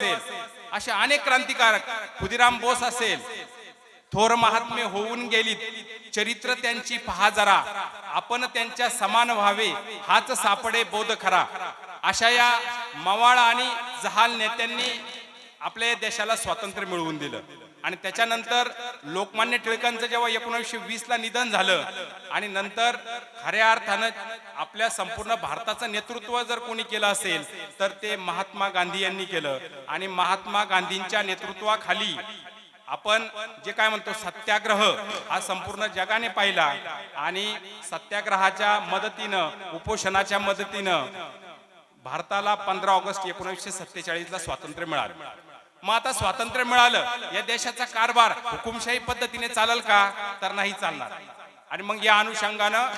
असेल असे अनेक क्रांतिकारक खुदिराम बोस असेल थोर महात्मे होऊन गेलीत चरित्र त्यांची पहा जरा आपण त्यांच्या समान व्हावे हाच सापडे बोध खरा. अशा या मवाळ आणि जहाल नेत्यांनी आपल्या देशाला स्वातंत्र्य मिळवून दिलं. आणि त्याच्यानंतर लोकमान्य टिळकांचं जेव्हा एकोणीसशे वीस ला निधन झालं आणि नंतर खऱ्या अर्थानं आपल्या संपूर्ण भारताचं नेतृत्व जर कोणी केलं असेल तर ते महात्मा गांधी यांनी केलं. आणि महात्मा गांधींच्या नेतृत्वाखाली आपण जे काय म्हणतो सत्याग्रह हा संपूर्ण जगाने पाहिला. आणि सत्याग्रहाच्या मदतीनं उपोषणाच्या मदतीनं भारताला पंधरा ऑगस्ट एकोणीसशे सत्तेचाळीस ला स्वातंत्र्य मिळालं. मग आता स्वातंत्र्य मिळालं. या देशाचा कारभार हुकुमशाही पद्धतीने चालल का? तर नाही चालणार. आणि मग या अनुषंगानं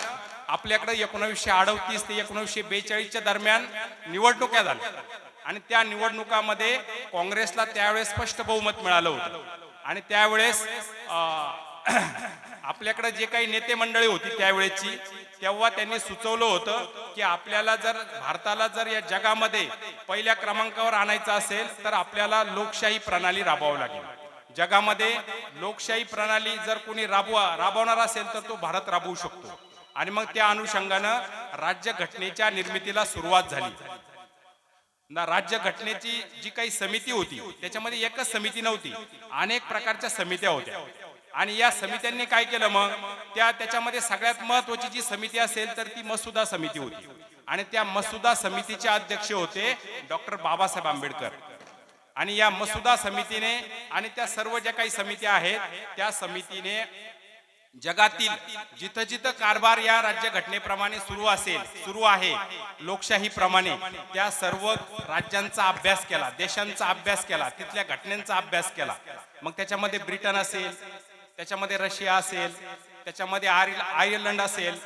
आपल्याकडे एकोणीसशे अडतीस ते एकोणीसशे बेचाळीसच्या दरम्यान निवडणुका झाल्या. आणि त्या निवडणुकामध्ये काँग्रेसला त्यावेळेस स्पष्ट बहुमत मिळालं होतं. आणि त्यावेळेस आपल्याकडे जे काही नेते मंडळी होती त्यावेळेची तेव्हा त्यांनी सुचवलं होतं की आपल्याला जर भारताला जर या जगामध्ये पहिल्या क्रमांकावर आणायचं असेल तर आपल्याला लोकशाही प्रणाली राबवावी लागेल. जगामध्ये लोकशाही प्रणाली जर कोणी राबवा राबवणार असेल तर तो भारत राबवू शकतो. आणि मग त्या अनुषंगानं राज्य घटनेच्या निर्मितीला सुरुवात झाली. ना राज्य घटनेची जी काही समिती होती त्याच्यामध्ये एकच समिती नव्हती. अनेक प्रकारच्या समित्या होत्या. आणि या समित्यांनी काय केलं मग? त्या त्याच्यामध्ये सगळ्यात महत्वाची जी समिती असेल तर ती मसुदा समिती होती. आणि त्या मसुदा समितीचे अध्यक्ष होते डॉक्टर बाबासाहेब आंबेडकर. आणि या मसुदा समितीने आणि त्या सर्व ज्या काही समित्या आहेत त्या समितीने जगातील जिथं जिथं कारभार या राज्य घटनेप्रमाणे सुरू असेल सुरू आहे लोकशाही प्रमाणे त्या सर्व राज्यांचा अभ्यास केला देशांचा अभ्यास केला तिथल्या घटनेचा अभ्यास केला. मग त्याच्यामध्ये ब्रिटन असेल त्याच्यामध्ये रशिया असेल त्याच्यामध्ये आयर- आयर्लंड असेल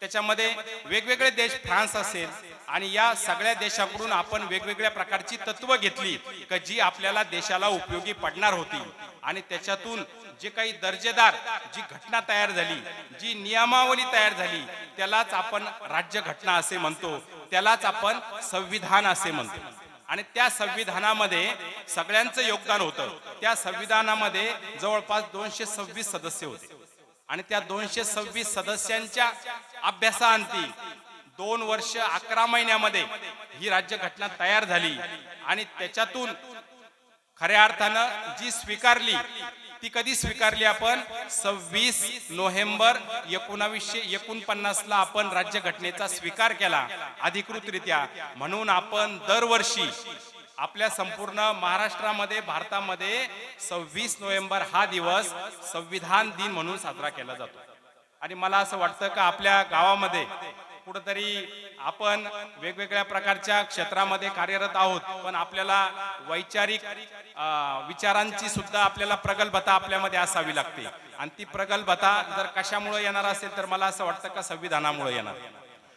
त्याच्यामध्ये वेगवेगळे देश फ्रान्स असेल आणि या सगळ्या देशाकडून आपण वेगवेगळ्या प्रकारची तत्व घेतली का जी आपल्याला देशाला उपयोगी पडणार होती. आणि त्याच्यातून जे काही दर्जेदार जी घटना तयार झाली जी नियमावली तयार झाली त्यालाच आपण राज्य घटना असे म्हणतो त्यालाच आपण संविधान असे म्हणतो. आणि त्या संविधानामध्ये सगळ्यांचं योगदान होतं. त्या संविधानामध्ये जवळपास दोनशे सव्वीस सदस्य होते. आणि त्या दोनशे सव्वीस सदस्यांच्या अभ्यासाअंती दोन वर्ष अकरा महिन्यामध्ये ही राज्य घटना तयार झाली. आणि त्याच्यातून खऱ्या अर्थानं जी स्वीकारली ती कधी स्वीकारली आपण? सव्वीस नोव्हेंबर एकोणावीसशे एकोणपन्नास ला आपण राज्य घटनेचा स्वीकार केला अधिकृतरित्या. म्हणून आपण दरवर्षी आपल्या संपूर्ण महाराष्ट्रामध्ये भारतामध्ये सव्वीस नोव्हेंबर हा दिवस संविधान दिन म्हणून साजरा केला जातो. आणि मला असं वाटतं का आपल्या गावामध्ये कुठंतरी आपण वेगवेगळ्या प्रकारच्या क्षेत्रामध्ये कार्यरत आहोत पण आपल्याला वैचारिक विचारांची सुद्धा आपल्याला प्रगल्भता आपल्यामध्ये असावी लागते. आणि ती प्रगल्भता जर कशामुळे येणार असेल तर मला असं वाटतं का संविधानामुळे येणार.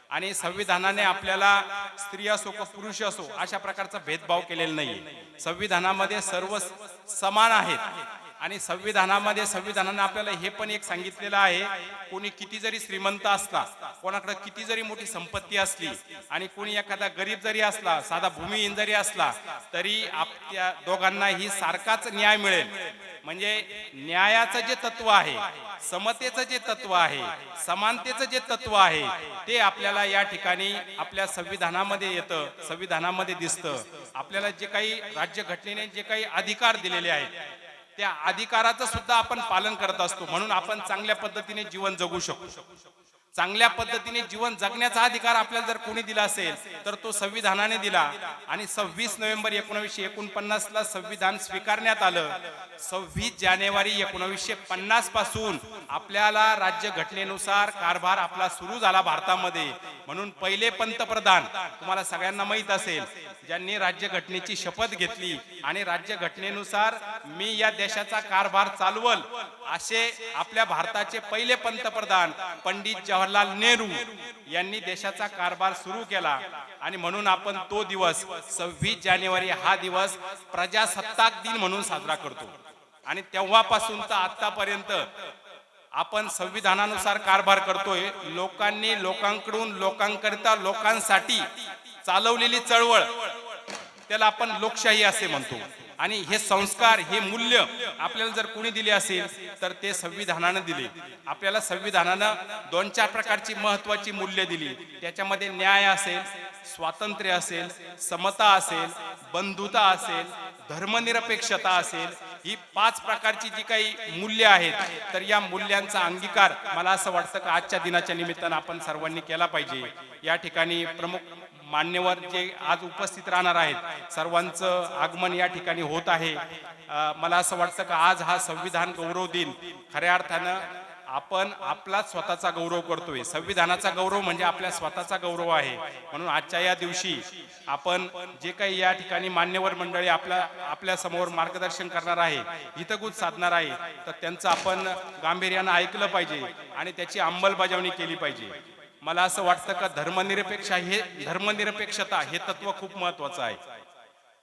आणि संविधानाने आपल्याला स्त्री असो का पुरुष असो अशा प्रकारचा भेदभाव केलेला नाही संविधानामध्ये सर्व समान आहेत. आणि संविधानामध्ये संविधानाने आपल्याला हे पण एक सांगितलेलं आहे कोणी किती जरी श्रीमंत असला कोणाकडे किती जरी मोठी संपत्ती असली आणि कोणी एखादा गरीब जरी असला साधा भूमिहीन जरी असला तरी आपल्या दोघांनाही सारखाच न्याय मिळेल. म्हणजे न्यायाचं जे तत्व आहे समतेचं जे तत्व आहे समानतेचं जे तत्व आहे ते आपल्याला या ठिकाणी आपल्या संविधानामध्ये येतं संविधानामध्ये दिसतं. आपल्याला जे काही राज्य घटनेने जे काही अधिकार दिलेले आहेत त्या अधिकाराचं सुद्धा आपण पालन करत असतो. म्हणून आपण चांगल्या पद्धतीने जीवन जगू शकतो. चांगल्या पद्धतीने जीवन जगण्याचा अधिकार आपल्याला जर कोणी दिला असेल तर तो संविधानाने दिला. आणि सव्वीस नोव्हेंबर एकोणीसशे एकोणपन्नास ला संविधान स्वीकारण्यात आलं. सव्वीस जानेवारी एकोणीसशे पन्नासपासून आपल्याला राज्य घटनेनुसार कारभार आपला सुरू झाला भारतामध्ये. म्हणून पहिले पंतप्रधान तुम्हाला सगळ्यांना माहीत असेल ज्यांनी राज्य घटनेची शपथ घेतली आणि राज्य घटनेनुसार मी या देशाचा कारभार चालवल असे आपल्या भारताचे पहिले पंतप्रधान पंडित जवाहरलाल नेहरू यांनी देशाचा कारभार सुरू केला. आणि म्हणून आपण तो दिवस सव्वीस जानेवारी हा दिवस प्रजासत्ताक दिन म्हणून साजरा करतो. आणि तेव्हापासून तर आतापर्यंत आपण संविधानानुसार कारभार करतोय. लोकांनी लोकांकडून लोकांकरिता लोकांसाठी चालवलेली चळवळ त्याला आपण लोकशाही असे म्हणतो. आणि हे संस्कार हे मूल्य आपल्याला जर कोणी दिले असेल तर ते संविधानानं दिले. आपल्याला संविधानानं दोन चार प्रकारची महत्वाची मूल्य दिली. त्याच्यामध्ये न्याय असेल स्वातंत्र्य असेल समता असेल बंधुता असेल धर्मनिरपेक्षता असेल ही पाच प्रकारची जी काही मूल्य आहेत तर या मूल्यांचा अंगीकार मला असं वाटतं का आजच्या दिनाच्या निमित्तानं आपण सर्वांनी केला पाहिजे. या ठिकाणी प्रमुख मान्यवर जे आज उपस्थित राहणार आहेत सर्वांचं आगमन या ठिकाणी होत आहे. मला असं वाटतं का आज हा संविधान गौरव दिन खऱ्या अर्थानं आपण आपला स्वतःचा गौरव करतोय. संविधानाचा गौरव म्हणजे आपल्या स्वतःचा गौरव आहे. म्हणून आजच्या या दिवशी आपण जे काही या ठिकाणी मान्यवर मंडळी आपल्या आपल्यासमोर मार्गदर्शन करणार आहे हितगुज साधणार आहे तर त्यांचं आपण गांभीर्यानं ऐकलं पाहिजे आणि त्याची अंमलबजावणी केली पाहिजे. मला असं वाटतं का धर्मनिरपेक्ष हे धर्मनिरपेक्षता हे तत्व खूप महत्वाचं आहे.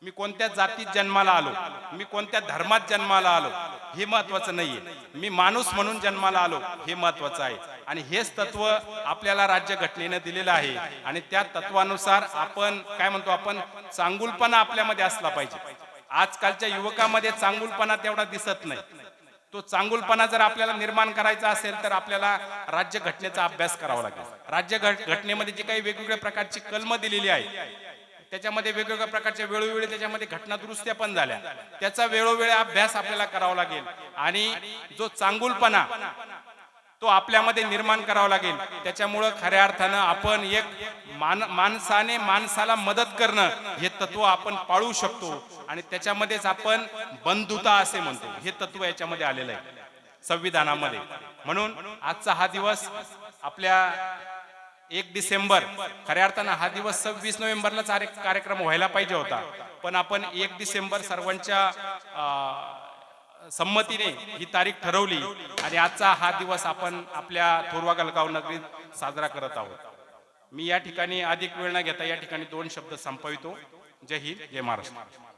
मी कोणत्या जातीत जन्माला आलो? मी कोणत्या धर्मात जन्माला आलो? हे महत्वाचं नाहीये. मी माणूस म्हणून जन्माला आलो हे महत्वाचं आहे. आणि हेच तत्व आपल्याला राज्य घटनेनं दिलेलं आहे. आणि त्या तत्वानुसार आपण काय म्हणतो आपण चांगुलपणा आपल्यामध्ये असला पाहिजे. आजकालच्या युवकामध्ये चांगुलपणा तेवढा दिसत नाही. तो चांगुलपणा जर आपल्याला निर्माण करायचा असेल तर आपल्याला राज्य घटनेचा अभ्यास करावा लागेल. राज्य घट- घटनेमध्ये जी काही वेगवेगळ्या प्रकारची कलम दिलेली आहे त्याच्यामध्ये वेगवेगळ्या प्रकारच्या वेळोवेळी त्याच्यामध्ये घटना दुरुस्त्या पण झाल्या. त्याचा वेळोवेळी अभ्यास आपल्याला करावा लागेल. आणि जो चांगुलपणा तो आपल्यामध्ये निर्माण करावा लागेल. त्याच्यामुळं खऱ्या अर्थानं आपण एक मान माणसाने माणसाला मदत करणं हे तत्व आपण पाळू शकतो. आणि त्याच्यामध्येच आपण बंधुता असे म्हणतो. हे तत्व याच्यामध्ये आलेलं आहे. संविधानामध्ये. म्हणून आजचा हा दिवस आपल्या एक डिसेंबर खऱ्या अर्थानं हा दिवस सव्वीस नोव्हेंबरलाच कार्यक्रम व्हायला पाहिजे होता. पण आपण एक डिसेंबर सर्वांच्या अं, संमतीने ही तारीख ठरवली आणि आजचा हा दिवस आपण आपल्या थोरवा गलगाव नगरीत साजरा करत आहोत. मी या ठिकाणी अधिक वेळ न घेता या ठिकाणी दोन शब्द संपवितो. जय हिंद जय महाराष्ट्र.